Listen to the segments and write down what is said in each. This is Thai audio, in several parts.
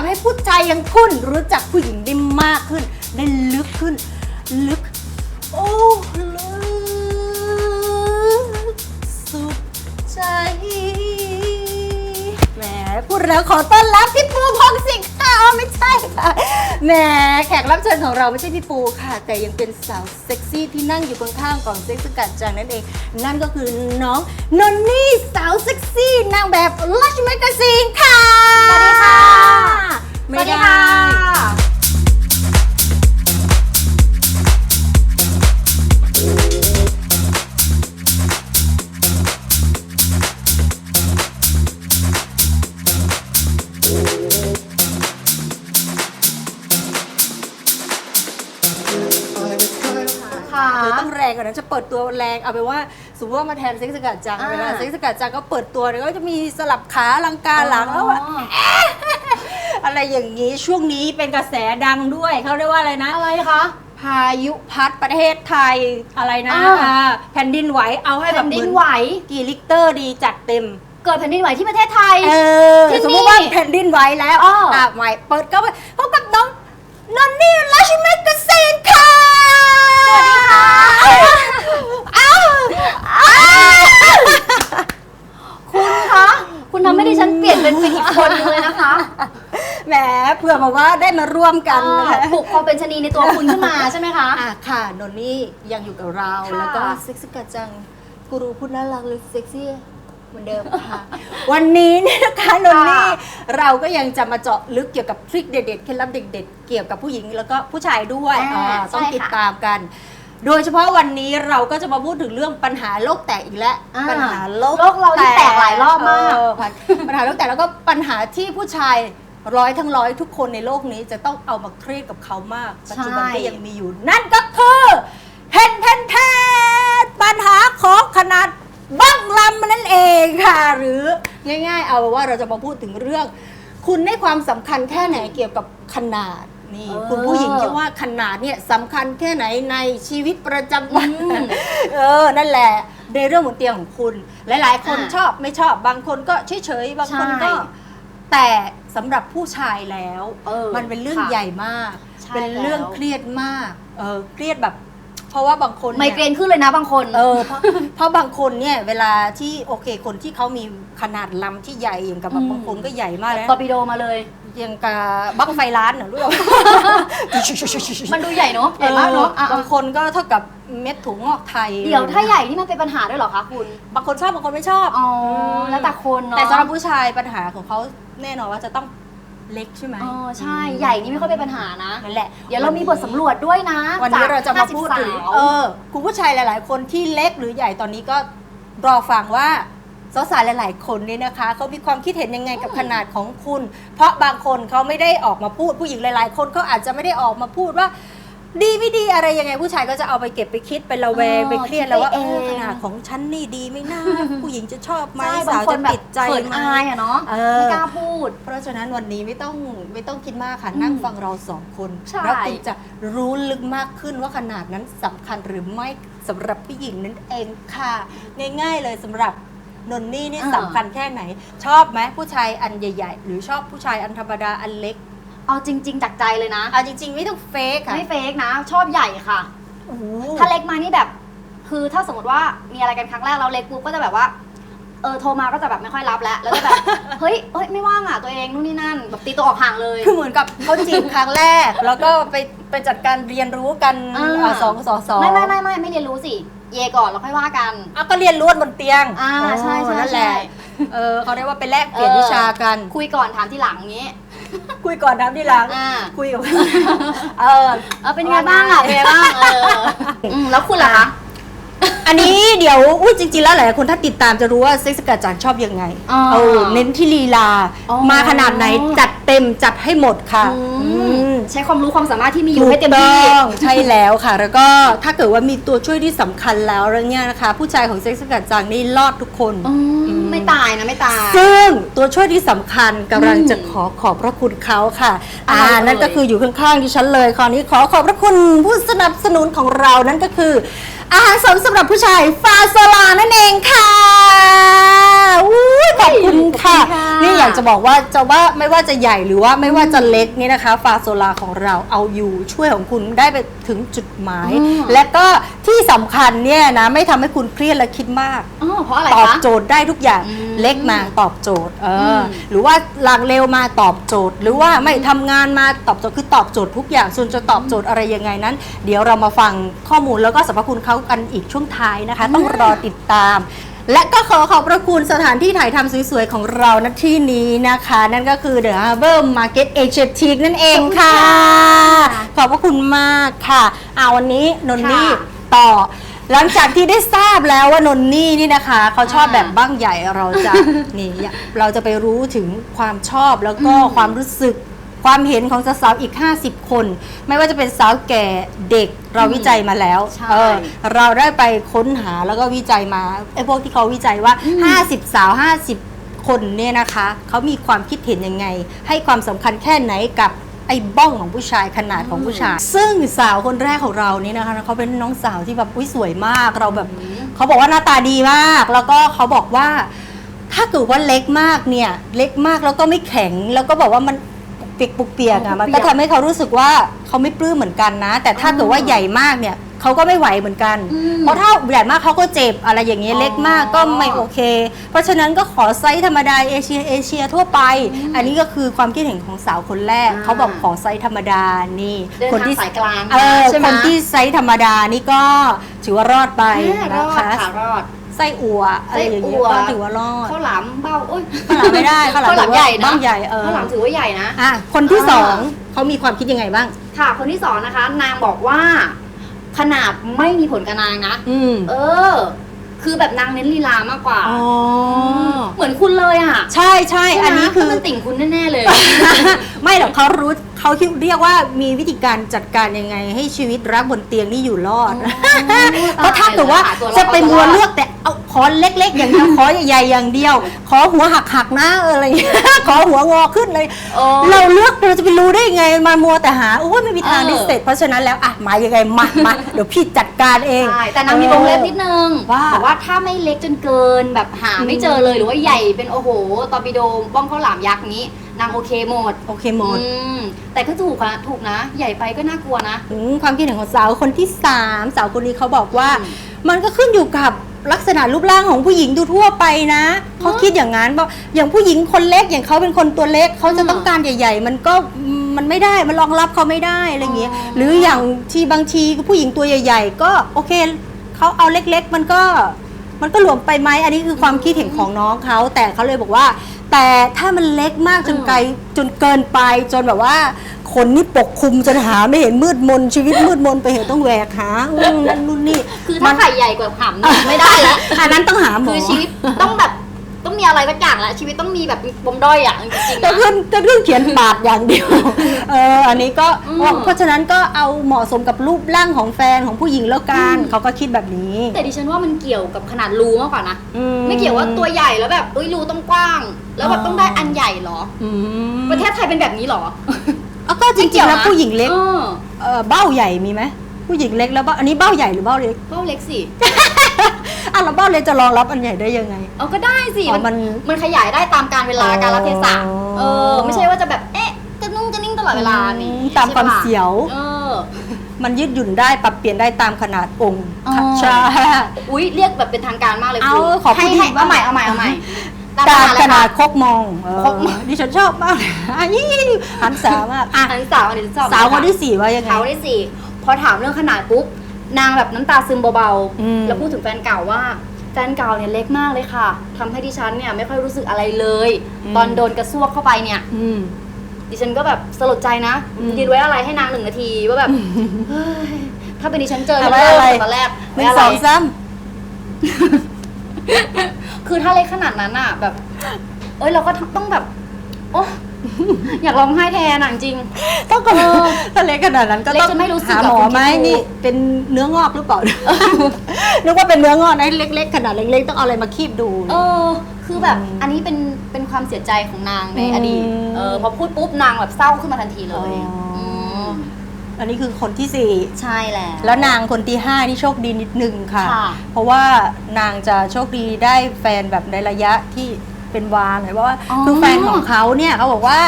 ายกาให้ผู้ชายย่างคุณรู้จักผู้หญิงได้มากขึ้น ได้ลึกขึ้น ลึก โอ้ลึกสุดใจแหมพูดแล้วขอต้อนรับพี่ปูพงศิษฐ์ค่ะอ๋อไม่ใช่ค่ะแหมแขกรับเชิญของเราไม่ใช่พี่ปูค่ะ แต่ยังเป็นสาวเซ็กซี่ที่นั่งอยู่ข้างๆกล่องเซ็กซ์กัดจังนั่นเอง นั่นก็คือน้องนนนี่สาวเซ็กซี่นางแบบลัชแมกาซีนค่ะสวัสดีค่ะ สวัสดีได้ค่ะค่ะเดี๋ยวต้องแรงกว่านั้นจะเปิดตัวแรงเอาไปนว่าสมมติว่ามาแทนเซ็กซ์กัดจังอ่า เวลาเซ็กซ์กัดจังก็เปิดตัวเนี่ยก็จะมีสลับขาลังกาหลังแล้วว่า อะไรอย่างนี้ช่วงนี้เป็นกระแสดังด้วยเขาเรียกว่าอะไรนะ อะไรคะ พายุพัดประเทศไทยอะไรนะอ่า อ่าแผ่นดินไหวเอาให้แบแผ่บนเหดิมืนอนไหว กี่ลิกเตอร์ดีจัดเต็ม เกิดแผ่นดินไหวที่ประเทศไทย เออที่นี่สมมติว่าแผ่นดินไหวแล้วอ้ออ่อะใหม่เปิดก็ไปพบกับน้องนนนี่ราชิเมกเกษตรค่ะสวัสดีค่ะอ้าวอ้าวคุณคะ คุณทำให้ดิฉันเปลี่ยนเป็นเป็นอีกคนนึงเลยนะคะ แหมเผื่อบอกว่าได้มาร่วมกันนะคะ ปลุกความเป็นชะนีในตัวคุณขึ้นมาใช่ไหมคะ อะค่ะนนนี่ยังอยู่กับเราค่ะ แล้วก็เซ็กซี่กัดจังกูรูพูดน่ารักเลยเซ็กซี่เหมือนเดิมค่ะ วันนี้เนี่ยนะคะนนนี่เราก็ยังจะมาเจาะลึกเกี่ยวกับทริคเด็ดๆเคล็ดลับเด็ดๆเกี่ยวกับผู้หญิงแล้วก็ผู้ชายด้วยอ่าอ่าต้องใช่ค่ะติดตามกัน โดยเฉพาะวันนี้เราก็จะมาพูดถึงเรื่องปัญหาโลกแตกอีกแล้วอ่าปัญหาโลกโลกเรานี่แตกหลายรอบมาก เอปัญหาโลกแตกแล้วก็ปัญหาที่ผู้ชาย ร้อยทั้งร้อยทุกคนในโลกนี้จะต้องเอามาเครียดกับเขามาก ปัจจุบันก็ยังมีอยู่ นั่นก็คือเห็นเห็นแทนปัญหาของขนาดบ้างลำนั่นเองค่ะ หรือง่ายๆ เอาว่าเราจะมาพูดถึงเรื่อง คุณให้ความสำคัญแค่ไหนเกี่ยวกับขนาดนี่ เออ คุณผู้หญิงคิดว่าขนาดเนี่ยสำคัญแค่ไหนในชีวิตประจำวันอืมเออ นั่นแหละ ในเรื่องบนเตียงของคุณ หลาย ๆ คนอะชอบไม่ชอบ บางคนก็เฉยๆ บางคนก็ใช่ แต่สำหรับผู้ชายแล้ว เออมันเป็นเรื่องค่ะ ใหญ่มาก ใช่เป็นเรื่องแล้วเครียดมาก เออเครียดแบบ เพราะว่าบางคนไมนี่ย เกรนขึ้นเลยนะบางคน เออเพราะ เพราะบางคนเนี่ยเวลาที่โอเคคนที่เขามีขนาดลำที่ใหญ่อย่างกับแบบอืม บางคนก็ใหญ่มากแล้วตอร์ปิโดมาเลย อย่างกับบั้งไฟล้านเหรอรู้ไหมมันดูใหญ่เนาะใหญ่มากเนาะอะบางคนก็เท่ากับเม็ดถั่วงอกไทยเดี๋ยวถ้าใหญ่นี่มันเป็นปัญหาด้วยเหรอคะคุณ บางคนชอบบางคนไม่ชอบอ๋อ แล้วแต่คนเนาะแต่สำหรับผู้ชายปัญหาของเขา แน่นอนว่าจะต้องเล็กใช่ไหมอ๋อใช่ใหญ่นี่ไม่ค่อยเป็นปัญหานะนั่นแหละ เดี๋ยวเรามีบทสำรวจด้วยนะวันนี้เราจะมาพูดถึง50สาวเออคุณผู้ชายหลาย ๆ คนที่เล็กหรือใหญ่ตอนนี้ก็รอฟังว่าสาวๆหลาย ๆ คนเนี่ยนะคะเขามีความคิดเห็นยังไงกับขนาดของคุณ เพราะบางคนเขาไม่ได้ออกมาพูดผู้หญิงหลาย ๆ คนเขาอาจจะไม่ได้ออกมาพูดว่า ดีไม่ดีอะไรยังไงผู้ชายก็จะเอาไปเก็บไปคิดไประแวงเออไปเครียดแล้วว่าคิเอดไปเองอขนาดของฉันนี่ดีไหมนะผู้หญิงจะชอบไหมใช่บาสางวคจะนแบบติดใจเขินไหม อายอะเนาะเออ ไม่กล้าพูด เพราะฉะนั้นวันนี้ไม่ต้องไม่ต้องคิดมากค่ะอืมนั่งฟังเราสองคนใช่ แล้วคุณจะรู้ลึกมากขึ้นว่าขนาดนั้นสำคัญหรือไม่สำหรับผู้หญิงนั่นเองค่ะ ง่ายๆเลยสำหรับนนนี่นี่สำคัญแค่ไหน ชอบไหมผู้ชายอันใหญ่ ๆ หรือชอบผู้ชายอันธรรมดาอันเล็ก เอาจริง ๆ จากใจเลยนะ เอาจริง ๆ ไม่ต้องเฟกค่ะ ไม่เฟกนะ ชอบใหญ่ค่ะ โอ้โหถ้าเล็กมานี่แบบ คือถ้าสมมติว่ามีอะไรกันครั้งแรกเราเล็กปุ๊บก็จะแบบว่า เออโทรมาก็จะแบบไม่ค่อยรับแล้ว แล้วจะแบบ เฮ้ยเฮ้ยไม่ว่างอะตัวเองนู่นนี่นั่นแบบตีตัวออกห่างเลย คือเหมือนกับเขาจีบครั้งแรก แล้วก็ไปไปจัดการเรียนรู้กันอ่าอ่าสองสองสองไม่ไม่ไม่ไม่ไม่เรียนรู้สิ เยก่อนแล้วค่อยว่ากัน เอาก็เรียนรู้บนเตียงอ่าใช่ใช่นั่นแหละใช่ เออเขาเรียกว่าไปแลกเปลี่ยนเออวิชากัน คุยก่อนถามทีหลังอย่างงี้ คุยก่อนทำที่หลังอ่า คุยกับ เออ เออเป็นยังไงบ้างอะเป็นยังไงบ้างเอออืมแล้วคุณล่ะคะอันนี้เดี๋ยวอุ้ยจริงๆแล้วหลายคนถ้าติดตามจะรู้ว่าเซ็กซ์กัดจังชอบยังไงอ๋อเออเน้นที่ลีลา อ๋อมาขนาดไหนจัดเต็มจัดให้หมดค่ะอือืมม ใช้ความรู้ความสามารถที่มีอยู่ให้เต็มที่ ถูกต้องใช่แล้วค่ะ แล้วก็ถ้าเกิดว่ามีตัวช่วยที่สำคัญแล้วแล้วเนี่ยนะคะ ผู้ชายของเซ็กซ์กัดจังนี่รอดทุกคนอืมอืมไม่ตายนะไม่ตาย ซึ่งตัวช่วยที่สำคัญกำลังอืมจะขอขอบพระคุณเขาค่ะอะไรอ่าเอ่ย นั่นก็คืออยู่ข้างๆดิฉันเลย คราวนี้ขอขอบพระคุณผู้สนับสนุนของเรานั่นก็คือ อาหารเสริมสำหรับผู้ชายฟาโซลานั่นเองค่ะอุ้ยขอบคุณค่ะ ขอบคุณค่ะ นี่อยากจะบอกว่าจะว่าไม่ว่าจะใหญ่หรือว่าไม่ว่าจะเล็กนี่นะคะ ฟาโซลาของเราเอาอยู่ช่วยของคุณได้ไปถึงจุดหมาย อืม และก็ที่สำคัญเนี่ยนะไม่ทำให้คุณเครียดและคิดมาก อ๋อเพราะอะไรตอบคะ โจทย์ได้ทุกอย่างอืมเล็กมาตอบโจทย์เอออม หรือว่าหลังเร็วมาตอบโจทย์ หรือว่าไม่ทำงานมาตอบโจทย์คือตอบโจทย์ทุกอย่างส่วนจะตอบโจทย์อะไรยังไงนั้น เดี๋ยวเรามาฟังข้อมูลแล้วก็สรรพคุณเขากันอีกช่วงท้ายนะคะ ต้องรอติดตาม และก็ขอขอบพระคุณสถานที่ถ่ายทำสวยๆ ของเราณที่นี้นะคะ นั่นก็คือ The Harbor Market Asia t e a นั่นเองค่ะ ขอบพระคุณมากค่ะเอาวันนี้นนนี่ค่ะต่อ หลังจากที่ได้ทราบแล้วว่านนนี่นี่นะคะ เขาชอบแบบบ้างใหญ่เราจะนี่เราจะไปรู้ถึงความชอบแล้วก็อืมความรู้สึก ความเห็นของสาวๆอีก 50 คน ไม่ว่าจะเป็นสาวแก่เด็กเราวิจัยมาแล้วใช่เออเราได้ไปค้นหาแล้วก็วิจัยมาไอ้พวกที่เขาวิจัยว่าอืม50 สาว 50 คนเนี่ยนะคะเขามีความคิดเห็นยังไง ให้ความสำคัญแค่ไหนกับไอ้บ้องของผู้ชายขนาดของผู้ชาย ซึ่งสาวคนแรกของเรานี่นะคะเขาเป็นน้องสาวที่แบบอุ้ยสวยมากเราแบบอืมเขาบอกว่าหน้าตาดีมาก แล้วก็เขาบอกว่า ถ้าเกิดว่าเล็กมากเนี่ย เล็กมากแล้วก็ไม่แข็ง แล้วก็บอกว่ามันเปียกปุกเปียกอ๋อะอมันเปีก็ยกทำให้เขารู้สึกว่าเขาไม่ปลื้มเหมือนกันนะ แต่ถ้าอ๋อเกิดว่าใหญ่มากเนี่ยเขาก็ไม่ไหวเหมือนกันอืมเพราะถ้าใหญ่มากเขาก็เจ็บอะไรอย่างเงี้ยอ๋อเล็กมากก็ไม่โอเค เพราะฉะนั้นก็ขอไซส์ธรรมดาเอเชียเอเชียทั่วไปอืมอันนี้ก็คือความคิดเห็นของสาวคนแรกอ่าเขาบอกขอไซส์ธรรมดานี่เดินคนทางที่สายกลางเออใช่ไหคมนที่ไซส์ธรรมดานี่ก็ถือว่ารอดไปอ่ารนะอดคะค่ะรอดไส้อั่วอะไรอย่างเงี้ยไส้อั่วก็ถือว่ารอดข้าวหลามเบ้าโอ้ยข้าวหลามไม่ได้ข้าวหลามข้าวหลามถือว่าใหญ่นะบ้างใหญ่เออข้าวหลามถือว่าใหญ่นะอะคนที่อ่าสองเขามีความคิดยังไงบ้าง ค่ะ คนที่สองนะคะ นางบอกว่า ขนาดไม่มีผลกับนางนะอืมเออ คือแบบนางเน้นลีลามากกว่าอ๋อเหมือนคุณเลยอะ ใช่ใช่อันนี้คือมันติ่งคุณแน่ๆเลย ไม่หรอกเขารู้เขาคิดเรียกว่ามีวิธีการจัดการยังไง ให้ชีวิตรักบนเตียงนี่อยู่รอดเพราะถ้าเกิดว่าตายแล้วจะไปมัวตัวรอดเลือกแต่เอา ขอเล็ก ๆ อย่างเดียวขอใหญ่ๆอย่างเดียว ขอหัวหักๆนะเอออะไรอย่างเงี้ยขอหัวงอขึ้นเลย โอ้ เราเลือกเราจะไปรู้ได้ยังไงมามัวแต่หาโอ้ยไม่มีทางเออได้เสร็จเพราะฉะนั้นแล้วอะมายังไงมามาเดี๋ยวพี่จัดการเอง ใช่แต่นางมีวงเล็บนิดนึงว่าบอกว่าถ้าไม่เล็กจนเกินแบบหาไม่เจอเลยหรือว่าใหญ่เป็นโอ้โหตอร์ปิโดบ้องข้าวหลามยักษ์นี้ นางโอเคหมดโอเคหมด อืมแต่ก็ถูกนะถูกนะ ใหญ่ไปก็น่ากลัวนะ อืมความคิดเห็นของสาวคนที่สามสาวคนนี้เขาบอกว่า อืมมันก็ขึ้นอยู่กับ ลักษณะรูปร่างของผู้หญิงดูทั่วไปนะเขาคิดอย่างนั้นบอกอย่างผู้หญิงคนเล็กอย่างเขาเป็นคนตัวเล็กเขาจะอืมต้องการใหญ่ ๆ มันก็มันไม่ได้มันรองรับเขาไม่ได้อะไรอย่างเงี้ยอ๋อหรืออย่างที่บางทีผู้หญิงตัวใหญ่ ๆ ก็โอเคเขาเอาเล็ก ๆ มันก็มันก็หลวมไปไหมอันนี้คือความคิดเห็นของน้องเขาแต่เขาเลยบอกว่า แต่ถ้ามันเล็กมากจนอืมไกลจนเกินไปจนแบบว่า ขนนี่ปกคลุมจนหาไม่เห็นมืดมนชีวิตมืดมนไปเห็นต้องแหวกหาอืมนั่นนู่นนี่ คือถ้าไข่ใหญ่กว่าหำเนี่ยไม่ได้แล้วอันนั้นต้องหาหมอคือชีวิตต้องแบบต้องมีอะไรสักอย่างแล้วชีวิตต้องมีแบบปมด้อยอย่างจริงๆจะนะขึ้นจะขึ้นเขียนปาดอย่างเดียวเอออันนี้ก็อืม เพราะฉะนั้นก็เอาเหมาะสมกับรูปร่างของแฟนของผู้หญิงแล้วกันอืมเขาก็คิดแบบนี้แต่ดิฉันว่ามันเกี่ยวกับขนาดรูมากกว่านะอื ไม่เกี่ยวว่าตัวใหญ่แล้วแบบเอ้ยรูต้องกว้าง แล้วแบบอ๋อต้องได้อันใหญ่เหรอ อืมประเทศไทยเป็นแบบนี้เหรอ เอาก็จริงๆแล้วผู้หญิงเล็กออเอ่อเบ้าใหญ่มีไหมผู้หญิงเล็กแล้วเบ้าอันนี้เบ้าใหญ่หรือเบ้าเล็กเบ้าเล็กสิอะแล้วเบ้าเล็กจะรองรับอันใหญ่ได้ยังไง เอาก็ได้สิอ๋อมันมันมันขยายได้ตามการเวลาอ๋อการละเทศะเออ ไม่ใช่ว่าจะแบบเอ๊ะจะนุ่งจะนิ่งตลอดเวลานี่ตามความใช่ปะเสียว เออ มันยืดหยุ่นได้ปรับเปลี่ยนได้ตามขนาดองค์อ๋อใช่ อุ้ยเรียกแบบเป็นทางการมากเลยเอาครูขอพูให้ดดีให้บ้างเอาใหม่เอาใหม่เอาใหม่ตาม การขขนานาดดคกมองเออคกมอง ดิฉันชอบมากเลยอันนี้หันสามากอะอันสาวอันนี้ชอบสาวคนที่สี่ว่ายังไง สาวคนที่สี่พอถามเรื่องขนาดปุ๊บนางแบบน้ำตาซึมเบาอืม ๆแล้วพูดถึงแฟนเก่าว่าแฟนเก่าเนี่ยเล็กมากเลยค่ะทำให้ดิฉันเนี่ยไม่ค่อยรู้สึกอะไรเลย ตอนโดนกระซวกเข้าไปเนี่ย อืม ดิฉันก็แบบสลดใจนะอืมยืนไว้อะไรให้นางหนึ่งนาทีว่าแบบเฮ้ยถ้าเป็นดิฉันเจอเอาไว้เริ่มอะไร ตอนแรกหนึ่งไว้ะไรสองสาม คือถ้าเล็กขนาดนั้นอะแบบ เอ้ยเราก็ต้องแบบ โอ้อยากร้องไห้แทนอะจริง ต้องก็ถ้าเล็กขนาดนั้นก็เล็กต้องจนไม่รู้สึกหาหรหอกมอคุณคิดไหมดูนี่เป็นเนื้องอกหรือเปล่านึกว่าเป็นเนื้องอกนะเล็ก ๆ ขนาดเล็กๆต้องเอาอะไรมาคีบดู เออ คืคือแบบอืมอันนี้เป็นเป็นความเสียใจของนางในอดีตอืมเออพอพูดปุ๊บนางแบบเศร้าขึ้นมาทันทีเลยอ๋ออืม อันนี้คือคนที่สี่ใช่แล้วแล้วนางคนที่ห้านี่โชคดีนิดนึงค่ะ ค่ะ เพราะว่านางจะโชคดีได้แฟนแบบในระยะที่เป็นวางไงเพราะว่าอ๋อ คือแฟนของเขาเนี่ยเขาบอกว่า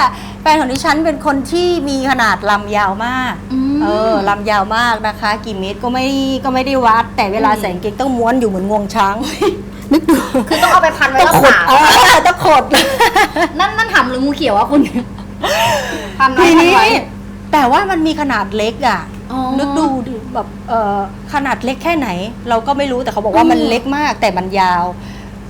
แฟนของดิฉันเป็นคนที่มีขนาดลำยาวมาก ม เออลำยาวมากนะคะ กี่เมตรก็ไม่ก็ไม่ได้วัด แต่เวลาอืมใส่กางเกงต้องม้วนอยู่เหมือนงวงช้าง นึกดูคือต้องเอาไปพันไว้ต้องรักขดษาเออต้องขด นั่นนั่นหำหรืองูเขียวอะคุณ พันไว้ทีพันนี้ไว้ แต่ว่ามันมีขนาดเล็กอะอ๋อนึกดูดิแบบเออขนาดเล็กแค่ไหน เราก็ไม่รู้แต่เขาบอกว่าอืมมันเล็กมาก แต่มันยาว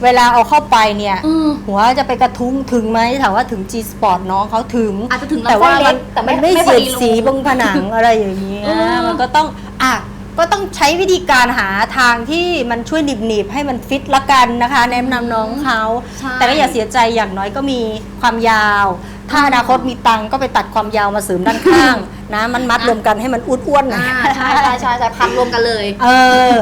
เวลาเอาเข้าไปเนี่ยอืมหัวจะไปกระทุ้งถึงไหมถามว่าถึง G Spot น้องเขาถึงอาจจะถึงแต่ลำไส้ว่าเล็มันกแต่ไม่มันไม่ไม่พเสีอยดดีรูสีบนผนังอะไรอย่างนี้เออมันก็ต้องอะก็ต้องใช้วิธีการหาทางที่มันช่วยหนีบๆให้มันฟิตละกันนะคะ แนะนำน้องเขาใช่แต่ก็อย่าเสียใจอย่างน้อยก็มีความยาว ถ้าอนาคตมีตังค์ก็ไปตัดความยาวมาเสริมด้านข้าง นะมันมัดรวมกันให้มันอ้วนๆหน่อยอ่าใช่ใช่ใช่ใช่พันรวมกันเลยเออ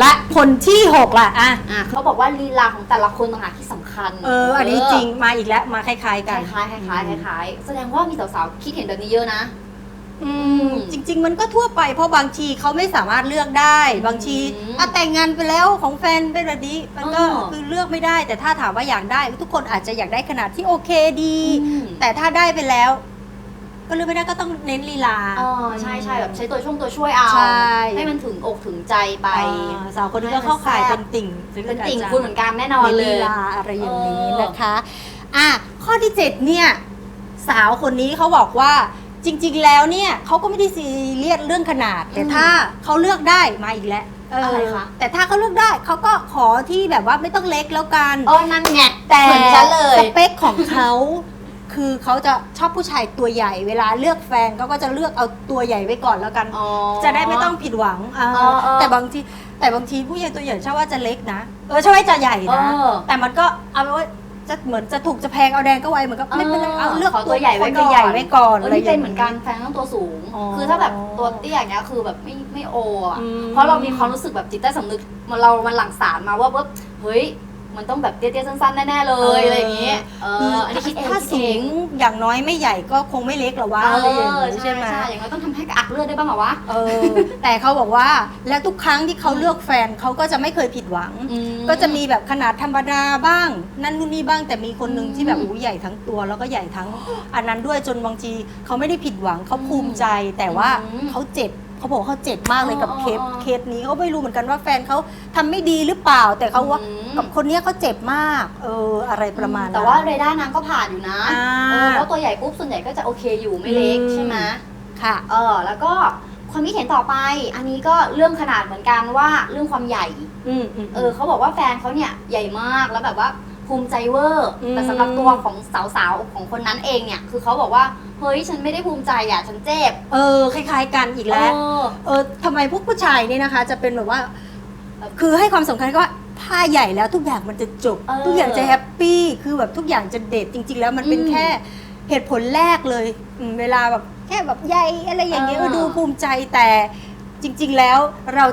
และคนที่หกล่ะอะอะเขาบอกว่าลีลาของแต่ละคนต่างหากที่สำคัญเออ อันนี้จริงมาอีกแล้วมาคล้ายๆคกัน ล้ายๆคล้ายๆคล้ายๆแสดงว่ามีสาวๆคิดเห็นแบบนี้เยอะนะ อืม จริง ๆ มันก็ทั่วไปเพราะบางทีเขาไม่สามารถเลือกได้ บางทีอืมอะแต่งงานไปแล้วของแฟนเป็นแบบนี้มันก็อ๋อคือเลือกไม่ได้ แต่ถ้าถามว่าอยากได้ ทุกคนอาจจะอยากได้ขนาดที่โอเคดี อืม แต่ถ้าได้ไปแล้ว ก็เลือกไม่ได้ก็ต้องเน้นลีลา อ๋อใช่ใช่แบบใช้ตัวช่วงตัวช่วยเอาใช่ ให้มันถึงอกถึงใจไป อ่าสาวคนนี้ก็เข้าข่ายเป็นติ่งเป็นติ่งคุณเหมือนกันแน่นอนในเลลีย ลาอะไรอย่างนี้เออนะคะ อะข้อที่เจ็ดเนี่ย สาวคนนี้เขาบอกว่า จริง ๆ แล้วเนี่ยเขาก็ไม่ได้ซีเรียสเรื่องขนาด แต่ถ้าเขาเลือกได้มาอีกแล้วเอะไรคะแต่ถ้าเขาเลือกได้เขาก็ขอที่แบบว่าไม่ต้องเล็กแล้วกันอ๋อนั่นไงแต่เหมือนฉันเลยสเปคของเขา คือเขาจะชอบผู้ชายตัวใหญ่ เวลาเลือกแฟนเขาก็จะเลือกเอาตัวใหญ่ไว้ก่อนแล้วกันอ๋อจะได้ไม่ต้องผิดหวังอ่าอ๋ออ๋อแต่บางทีแต่บางทีผู้ใหญ่ตัวใหญ่ชอบว่าจะเล็กนะ เออชอบว่าจะใหญ่นะ เออ แต่มันก็เอาไว้ว่า จะเหมือนจะถูกจะแพงเอาแดงก็ไว้เหมือนก็ไม่เป็นไรเอาเลือกขอตัวใหญ่ไว้คนก่อนใหญ่ไว้ก่อนเออนี่เป็นเหมือนกันแฟนต้องตัวสูงอ๋อคือถ้าแบบตัวเตี้ยอย่างเงี้ยคือแบบไม่ไม่โออะอืมเพราะเรามีความรู้สึกแบบจิตใต้สำนึกมันเรามันหลั่งสารมาว่าว่าเฮ้ย มันต้องแบบเตี้ยๆสั้นๆแน่ๆเลยอะไรอย่างเงี้ยเอออันนี้คิดเองถ้าคิดสูเองงอย่างน้อยไม่ใหญ่ก็คงไม่เล็กหรอวะเออะไรอย่างอนี้ใช่ใช่ไหมใช่อย่างน้อยต้องทำให้กระอักเลือดได้บ้างเหรอวะเออแต่เขาบอกว่าแล้วทุกครั้งที่เขาเลือกแฟนเขาก็จะไม่เคยผิดหวังอืมก็จะมีแบบขนาดธรรมดาบ้าง นั่นนู่นนี่บ้างแต่มีคนหนึ่งอืมที่แบบอู้ใหญ่ทั้งตัว แล้วก็ใหญ่ทั้ง อันนั้นด้วยจนบางทีเขาไม่ได้ผิดหวังเขาภูมิใจแต่ว่าอืมเขาเจ็บ เขาบอกว่าเขาเจ็บมากเลยกับอ๋อเคสอ๋อเคสนี้เขาไม่รู้เหมือนกันว่าแฟนเขาทำไม่ดีหรือเปล่า แต่เขาว่าอืมกับคนเนี้ยเขาเจ็บมาก เอออะไรประมาณนั้นแต่ว่าเรด้านางก็ผ่านอยู่นะอ่าเออเพราะตัวใหญ่ปุ๊บส่วนใหญ่ก็จะโอเคอยู่ไม่เล็กอืมใช่ไหมค่ะ เออ แล้วก็ความคิดเห็นต่อไป อันนี้ก็เรื่องขนาดเหมือนกันว่าเรื่องความใหญ่ อืมอืมเออเขาบอกว่าแฟนเขาเนี่ยใหญ่มากแล้วแบบว่า ภูมิใจเวอร์อืม แต่สำหรับตัวของสาวๆของคนนั้นเองเนี่ยคือเขาบอกว่าเฮ้ยฉันไม่ได้ภูมิใจอะฉันเจ็บเออคล้าย ๆ กันอีกแล้ว เออ เออทำไมพวกผู้ชายเนี่ยนะคะ จะเป็นแบบว่า คือให้ความสำคัญก็ว่าผ้าใหญ่แล้วทุกอย่างมันจะจบ เออทุกอย่างจะแฮปปี้คือแบบทุกอย่างจะเด็ดจริง ๆ แล้วมันเป็นอืมแค่เหตุผลแรกเลยอืมเวลาแบบแค่แบบใหญ่อะไรอย่างเงี้ยเออเออดูภูมิใจแต่จริง ๆ แล้วเรา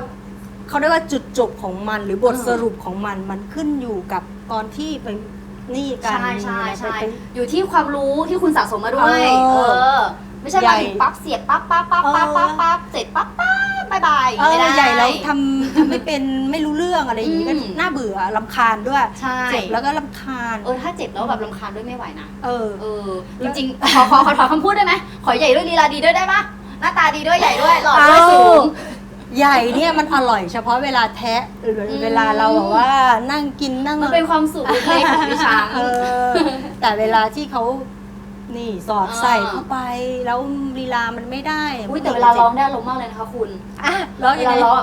เขาเรียกว่าจุดจบของมัน หรือบทเออสรุปของมันมันขึ้นอยู่กับตอนที่ไปนี่กันใช่ใช่ใช่ไปไปอยู่ที่ความรู้ที่คุณสะสมมาด้วย เออเออ ไม่ใช่ใหญ่มาถึงปั๊บเสียบปั๊บปั๊บปั๊บปั๊บปั๊บปั๊บเสร็จปั๊บปั๊บบายบายเออไม่ได้ ใหญ่แล้วทำทำไม่เป็นไม่รู้เรื่องอะไรอย่างงี้ก็อืม น่าเบื่อลำคาญด้วยใช่เจ็บแล้วก็ลำคาญ เออถ้าเจ็บแล้วแบบรำคาญด้วยไม่ไหวนะ เออ เออจริงๆ ขอขอขอถอนคำพูดได้ไหมขอใหญ่ด้วยลีลาดีด้วยได้ปะหน้าตาดีด้วยใหญ่ด้วยหล่อด้วยเอาสูง ใหญ่เนี่ยมันอร่อยเฉพาะเวลาแทะหรืออืมเวลาเราแบบว่านั่งกินนั่งมันเป็นความสุขเล็กๆของดิฉันเออแต่เวลาที่เขานี่สอดอ่าใส่เข้าไปแล้วลีลามันไม่ได้อุ้ยแต่เวลาร้องได้ลงมากเลยนะคะคุณอะร้องเวยังลาไงร้อง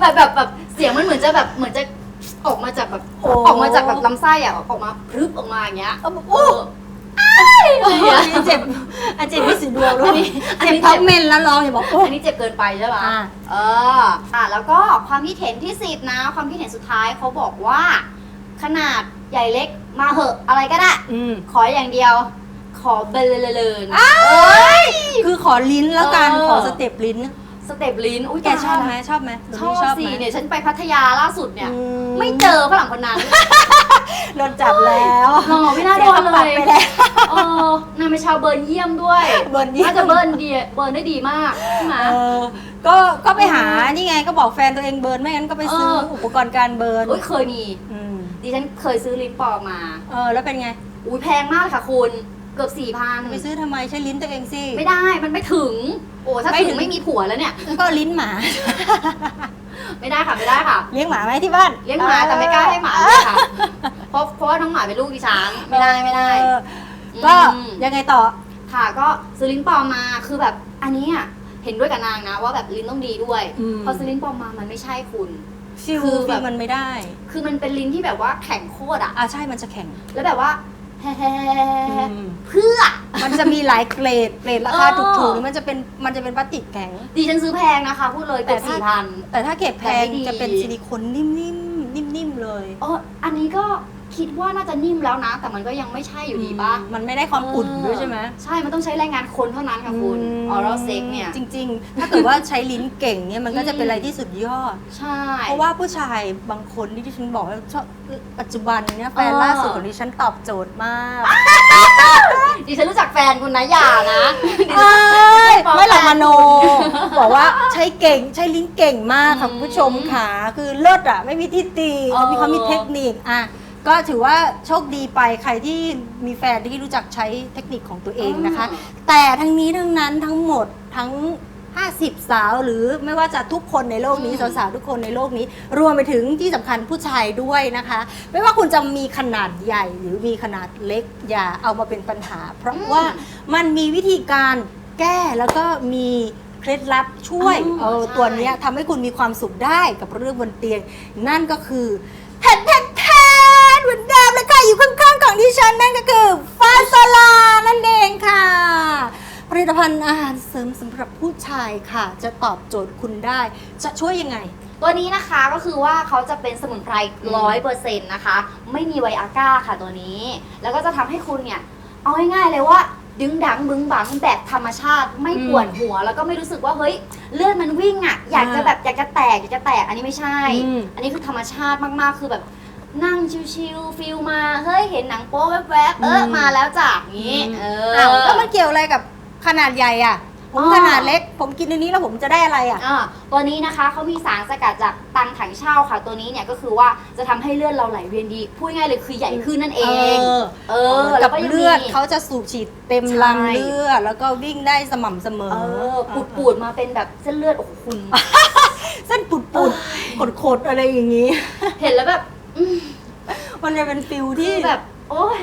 แบบแบบแบบเสียงมันเหมือนจะแบบเหมือนจะออกมาจากแบบออกมาจากแบบลำไส้อะออกมาพรึบออกมาอย่างเงี้ยเออโอ้โอ้ย เจ็บอันเจ็บที่สีดวงด้วอัยนนี้อันเจ็บนี้ท้อเจ็งบเมนแล้วร้องอย่าบอกโอ้ อันนี้เจ็บเกินไปใช่ปะอ่า เอออะแล้วก็ความคิดเห็นที่สิบนะ ความคิดเห็นสุดท้ายเขาบอกว่า ขนาดใหญ่เล็กมาเหอะอะไรก็ได้ อืมขออย่างเดียว ขอเบลเลนคือขอลิ้นแล้วกันเออ ขอสเต็ปลิ้น สสเต็ปลิ้น อุ้ยแกชอบไหมชอบไหมชอบชอบสิไหมเนี่ยฉันไปพัทยาล่าสุดเนี่ยอืไม่เจอฝรั่งคนนั้นโดนจับแล้วหล่อไม่น่าโดนเลสียกระปักไปแล้วเออนางเป็นชาวเบิร์นเยี่ยมด้วย เบิร์นเยี่ยมน่าจะเบิร์นดีเบิร์นได้ดีมากใช่ไหมเออก็ก็ไปหานี่ไงก็บอกแฟนตัวเองเบิร์นไม่งั้นก็ไปซื้อเอออุปกรณ์การเบิร์นอุ้ยเคยมีอืมดิฉันเคยซื้อลิ้นปลอมมา เออแล้วเป็นไงอุ้ยแพงมากเลยค่ะคุณเกือบสี่พันไปซื้อทำไมใช้ลิ้นตัวเองสิ ไม่ได้มันไม่ถึง โอ้ถ้าไม่ถึถึง งไม่มีผัวแล้วเนี่ย ก็ลิ้นหมา ไม่ได้ค่ะไม่ได้ค่ะ เลี้ยงหมาไหมที่บ้านเลี้ยงหมาแต่ไม่กล้าให้หมาเลยค่ะเพราะเพราะว่าน้องหมาเป็นลูกดิฉันไม่ได้ไม่ได้ เออก็อืม ยังไงต่อ ค่ะก็ซื้อลิ้นปลอมมาคือแบบอันนี้อะเห็นด้วยกับนางนะ ว่าแบบลิ้นต้องดีด้วยอืม พอซื้อลิ้นปลอมมามันไม่ใช่คุณ ฟิลคือแบบ ฟิลมันไม่ได้ คือมันเป็นลิ้นที่แบบว่าแข็งโคตรอะอ่าใช่มันจะแข็ง แล้วแบบว่า แฮ่อืมเพื่อ มันจะมีหลายเกรดเกรดราคาเออ ถูกๆนี่มันจะเป็นมันจะเป็นพลาสติกแข็ง ดิฉันซื้อแพงนะคะ พูดเลยแต่เกือบถ้า สี่พัน แต่ถ้าเกรดแพงแต่ไม่ดี จะเป็นซิลิโคนนิ่มๆนิ่มๆเลยเอออันนี้ก็ คิดว่าน่าจะนิ่มแล้วนะ แต่มันก็ยังไม่ใช่อยู่ดีป่ะ มันไม่ได้ความอุ่นด้วยใช่ไหมใช่มันต้องใช้แรงงานคนเท่านั้นค่ะคุณออรัลเซ็กเนี่ย จริง ๆ ถ้าเกิดว่าใช้ลิ้นเก่งเนี่ยมันก็จะเป็นอะไรที่สุดยอด ใช่ เพราะว่าผู้ชายบางคนที่ดิฉันบอกว่าชอบปัจจุบันเนี่ยแฟนเออล่าสุดของดิฉันตอบโจทย์มากดิฉันรู้จักแฟนคุณนะอย่านะเอ้ยฟ้องไม่หลักแฟนมโน บอกว่าใช้เก่งใช้ลิ้นเก่งมากค่ะอืมคุณผู้ชมค่ะคือเลิศอะไม่มีที่ตีเออเขามีเขามีเทคนิคอะ ก็ถือว่าโชคดีไปใครที่มีแฟนที่รู้จักใช้เทคนิคของตัวเองนะคะ แต่ทั้งนี้ทั้งนั้นทั้งหมดทั้ง 50 สาวหรือไม่ว่าจะทุกคนในโลกนี้อืมสาวๆทุกคนในโลกนี้ รวมไปถึงที่สำคัญผู้ชายด้วยนะคะ ไม่ว่าคุณจะมีขนาดใหญ่หรือมีขนาดเล็กอย่าเอามาเป็นปัญหา เพราะว่ามันมีวิธีการแก้แล้วก็มีเคล็ดลับช่วยอ๋อเออใช่ตัวเนี้ยทำให้คุณมีความสุขได้กับเรื่องบนเตียง นั่นก็คือแทนแทนแทน อยู่ข้างๆของดิฉันนั่นก็คือฟาโซลานั่นเองค่ะ ผลิตภัณฑ์อาหารเสริมสำหรับผู้ชายค่ะ จะตอบโจทย์คุณได้ จะช่วยยังไง ตัวนี้นะคะก็คือว่าเขาจะเป็นสมุนไพรร้อยเปอร์เซ็นต์นะคะ ไม่มีไวอาก้าค่ะตัวนี้ แล้วก็จะทำให้คุณเนี่ย เอาง่ายๆเลยว่าดึงดังบึงบังแบบธรรมชาติไม่ปวดหัว แล้วก็ไม่รู้สึกว่าเฮ้ยเลือดมันวิ่งอะอยากจะอ่าแบบอยากจะแตกอยากจะแตกอันนี้ไม่ใช่ อืม อันนี้คือธรรมชาติมากๆคือแบบ นั่งชิวๆฟิลมา เฮ้ย เห็นหนังโป๊แวบๆ เออ มาแล้วจ้ะอย่างนี้ เอออ้าวแล้วมันเกี่ยวอะไรกับขนาดใหญ่อะ ผมอ๋อขนาดเล็ก ผมกินอันนี้แล้วผมจะได้อะไรอะอ่าตัวนี้นะคะเขามีสารสกัดจากตังถังเช่าค่ะ ตัวนี้เนี่ยก็คือว่าจะทำให้เลือดเราไหลเวียนดี พูดง่ายเลยคือใหญ่ขึ้นนั่นเอง เออ กัแล้บวก็ยังเลือดมีเขาจะสูบฉีดเต็มใช่ลำเลือดแล้วก็วิ่งได้สม่ำเสมอ เออปูดปูดๆมาเป็นแบบเส้นเลือดโอ้โหคุณ เส้นปุดปุดขดขดๆอะไรอย่างนี้ เห็นแล้วแบบอื มมันจะเป็นฟิลคืที่อแบบ โอ้ย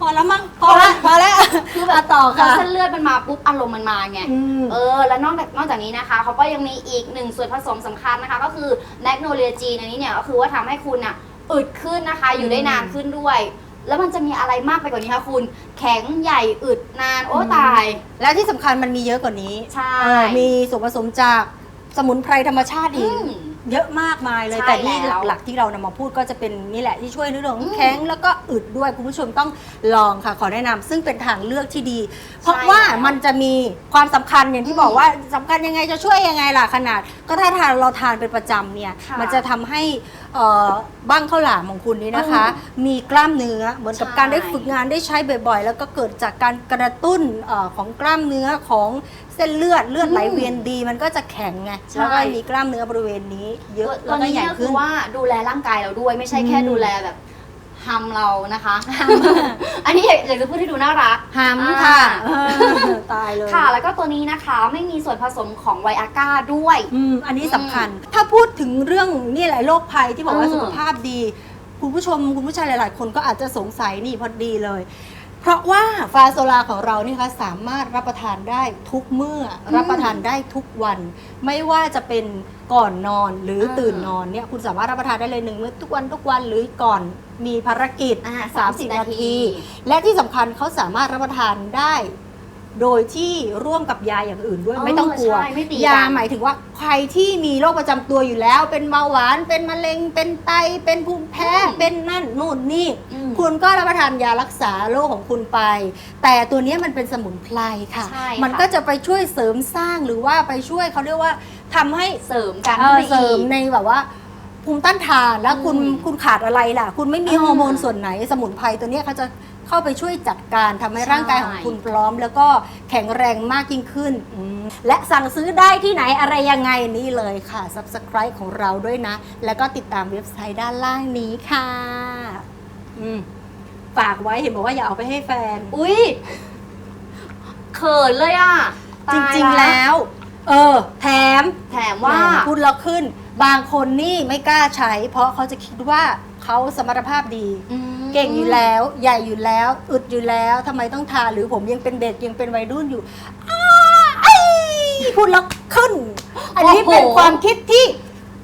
พอแล้วมั้งพอละพอแล้วคือแบบะต่อพอค่ะเส้นเลือดมันมาปุ๊บอารมณ์มันมาไงอืมเออ แล้วนอกจากนอกจากนี้นะคะเขาก็ยังมีอีกหนึ่งส่วนผสมสำคัญนะคะ ก็คือแมกโนเลียจีนอันนี้เนี่ยก็คือว่าทำให้คุณอะอึดขึ้นนะคะ อยู่ได้นานขึ้นด้วย แล้วมันจะมีอะไรมากไปกว่านี้คะคุณ แข็งใหญ่อึดนานโอ้ตาย และที่สำคัญมันมีเยอะกว่านี้ใช่เออมีส่วนผสมจาก สมุนไพรธรรมชาติอีกอืมเยอะมากมายเลย ใช่แต่ที่แล้ว หลักๆที่เรานำมาพูดก็จะเป็นนี่แหละที่ช่วยในเรื่องขออืงมแข็งแล้วก็อึดด้วยคุณผู้ชมต้องลองค่ะ ขอแนะนำซึ่งเป็นทางเลือกที่ดี เพราะใช่ว่าแล้วมันจะมีความสำคัญอย่างที่อืมบอกว่าสำคัญยังไงจะช่วยยังไงล่ะขนาด ก็ถ้าทานเราทานเป็นประจำเนี่ยค่ะมันจะทำให้เอ่อบ้างข้าวหลามของคุณนี้นะคะ มีกล้ามเนื้อเหมือนกับใช่ การได้ฝึกงานได้ใช้บ่อยๆ แล้วก็เกิดจากการกระตุ้นเอ่อของกล้ามเนื้อของเส้นเลือดเลือดไหลเวียนดี มันก็จะแข็งไงใช่ แล้วก็มีกล้ามเนื้อบริเวณนี้ เยอะตัวแล้วก็นี้ใหญ่เนี่ยคืขึ้น อว่าดูแลร่างกายเราด้วยไม่ใช่แค่อืม ดูแลแบบทำเรานะคะ อันนี้อยากอยากจะพูดให้ดูน่ารักหามอ่าค่ะเออตายเลย ค่ะ แล้วก็ตัวนี้นะคะไม่มีส่วนผสมของไวอาก้าด้วย อืมอันนี้สำคัญ ถ้าพูดถึงเรื่องนี่แหละโรคภัยที่บอกว่าอืมสุขภาพดี คุณผู้ชมคุณผู้ชายหลาย ๆ คนก็อาจจะสงสัยนี่พอดีเลย เพราะว่าฟาโซลาของเรานี่คะสามารถรับประทานได้ทุกเมื่ออมรับประทานได้ทุกวัน ไม่ว่าจะเป็นก่อนนอนหรืออมตื่นนอนเนี่ยคุณสามารถรับประทานได้เลยหนึ่งมื้อทุกวันทุกวันหรือก่อนมีภารกิจ อ่า30 30 นานาที ที และที่สำคัญเขาสามารถรับประทานได้ โดยที่ร่วมกับยาอย่างอื่นด้วยเออไม่ต้องกลัว ใช่ไม่ตีกัน ยาหมายถึงว่าใครที่มีโรคประจำตัวอยู่แล้ว เป็นเบาหวานเป็นมะเร็งเป็นไตเป็นภูมิแพ้อืมเป็นนั่นนู่นนี่ อืม คุณก็รับประทานยารักษาโรคของคุณไป แต่ตัวเนี้ยมันเป็นสมุนไพรค่ะ ใช่ค่ะ มันก็จะไปช่วยเสริมสร้างหรือว่าไปช่วยเขาเรียกว่าทำให้ เสริมกันเอ่อไปเสริอีมกในแบบว่าภูมิต้านทานแล้วคุณอืมคุณขาดอะไรล่ะ คุณไม่มีอ่าฮอร์โมนส่วนไหนสมุนไพรตัวเนี้ยเขาจะเข้าไปช่วยจัดการทำให้ใช่ร่างกายของคุณพร้อม แล้วก็แข็งแรงมากยิ่งขึ้นอืมและสั่งซื้อได้ที่ไหนอะไรยังไงนี่เลยค่ะ Subscribe ของเราด้วยนะ แล้วก็ติดตามเว็บไซต์ด้านล่างนี้ค่ะ อืมฝากไว้เห็นบอกว่าอย่าเอาไปให้แฟน อุ้ยเขินเลยอะจตายริงๆแล้ว เออ แถมแถมว่า แหมพูดแล้วขึ้น บางคนนี่ไม่กล้าใช้ เพราะเขาจะคิดว่าเขาสมรรถภาพดี อืมเก่งอยู่แล้ว ใหญ่อยู่แล้ว อึดอยู่แล้วทำไมต้องทานหรือผมยังเป็นเด็กยังเป็นวัยรุ่นอยู่อ้าไอ้พูดแล้วขึ้น อันนี้โอ้โหเป็นความคิดที่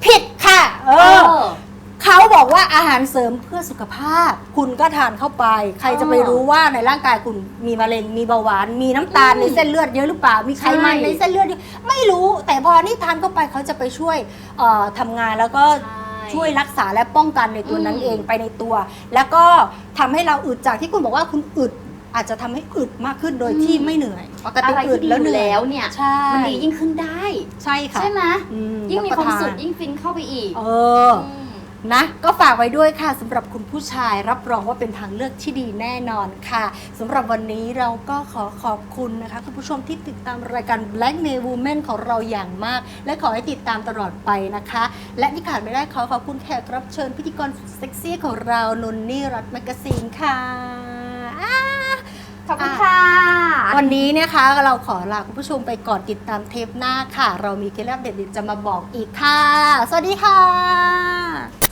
ผิดค่ะ เอเออ อ เขาบอกว่าอาหารเสริมเพื่อสุขภาพ คุณก็ทานเข้าไป ใครจะไปเออรู้ว่าในร่างกายคุณมีมะเร็งมีเบาหวาน มีน้ำตาลอืมในเส้นเลือดเยอะหรือเปล่า มีไขมันใช่ในเส้นเลือดเยอะไม่รู้ แต่พอนี่ทานเข้าไปเขาจะไปช่วยเอ่อทำงานแล้วก็ ช่วยรักษาและป้องกันในตัวนั้นอืม เองไปในตัว แล้วก็ทำให้เราอึดจากที่คุณบอกว่าคุณอึดอาจจะทำให้อึดมากขึ้นโดยที่ไม่เหนื่อยปกติอะไรอึที่ดดีแล้วอเหยู่นื่อยแล้วเนี่ย ใช่มันดียิ่งขึ้นได้ ใช่ค่ะใช่ไหมอืยิ่งมีความสุขรับประทนยิ่งฟินเข้าไปอีกเออม นะก็ฝากไว้ด้วยค่ะสำหรับคุณผู้ชายรับรองว่าเป็นทางเลือกที่ดีแน่นอนค่ะสำหรับวันนี้เราก็ขอขอบคุณนะคะ คุณผู้ชมที่ติดตามรายการ Black n a Woman ของเราอย่างมาก และขอให้ติดตามตลอดไปนะคะ และที่ขาดไม่ได้ขอขอบคุณแขกรับเชิญพิธีกรสุดเซ็กซี่ของเรานนนี่รัตน์แมกกาซีนค่ะอ่า ขอบคุณค่ะ วันนี้นะคะเราขอลาคุณผู้ชมไปก่อนติดตามเทปหน้าค่ะ เรามีเคล็ดลับเด็ดๆจะมาบอกอีกค่ะ สวัสดีค่ะ